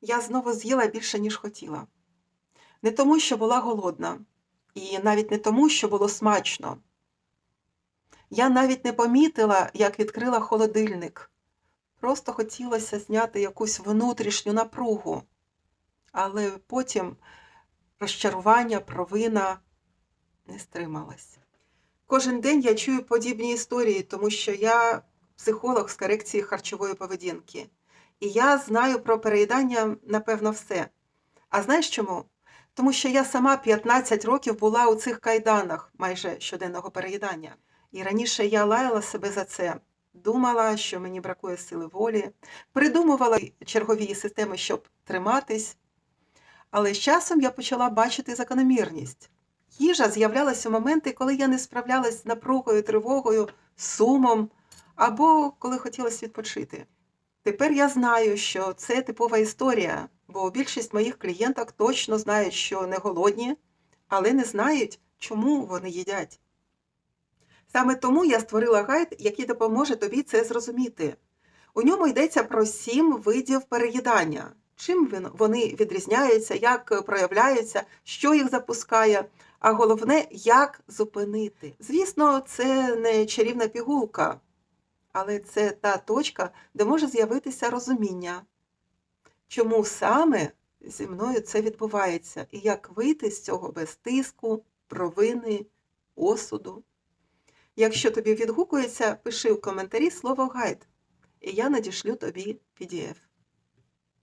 Я знову з'їла більше, ніж хотіла. Не тому, що була голодна, і навіть не тому, що було смачно. Я навіть не помітила, як відкрила холодильник. Просто хотілося зняти якусь внутрішню напругу. Але потім розчарування, провина не стрималась. Кожен день я чую подібні історії, тому що я психолог з корекції харчової поведінки. І я знаю про переїдання, напевно, все. А знаєш чому? Тому що я сама 15 років була у цих кайданах майже щоденного переїдання. І раніше я лаяла себе за це, думала, що мені бракує сили волі, придумувала чергові системи, щоб триматись. Але з часом я почала бачити закономірність. Їжа з'являлася у моменти, коли я не справлялась з напругою, тривогою, сумом або коли хотілося відпочити. Тепер я знаю, що це типова історія, бо більшість моїх клієнток точно знають, що не голодні, але не знають, чому вони їдять. Саме тому я створила гайд, який допоможе тобі це зрозуміти. У ньому йдеться про сім видів переїдання, чим вони відрізняються, як проявляються, що їх запускає, а головне, як зупинити. Звісно, це не чарівна пігулка, але це та точка, де може з'явитися розуміння, чому саме зі мною це відбувається, і як вийти з цього без тиску, провини, осуду. Якщо тобі відгукується, пиши в коментарі слово гайд, і я надішлю тобі PDF.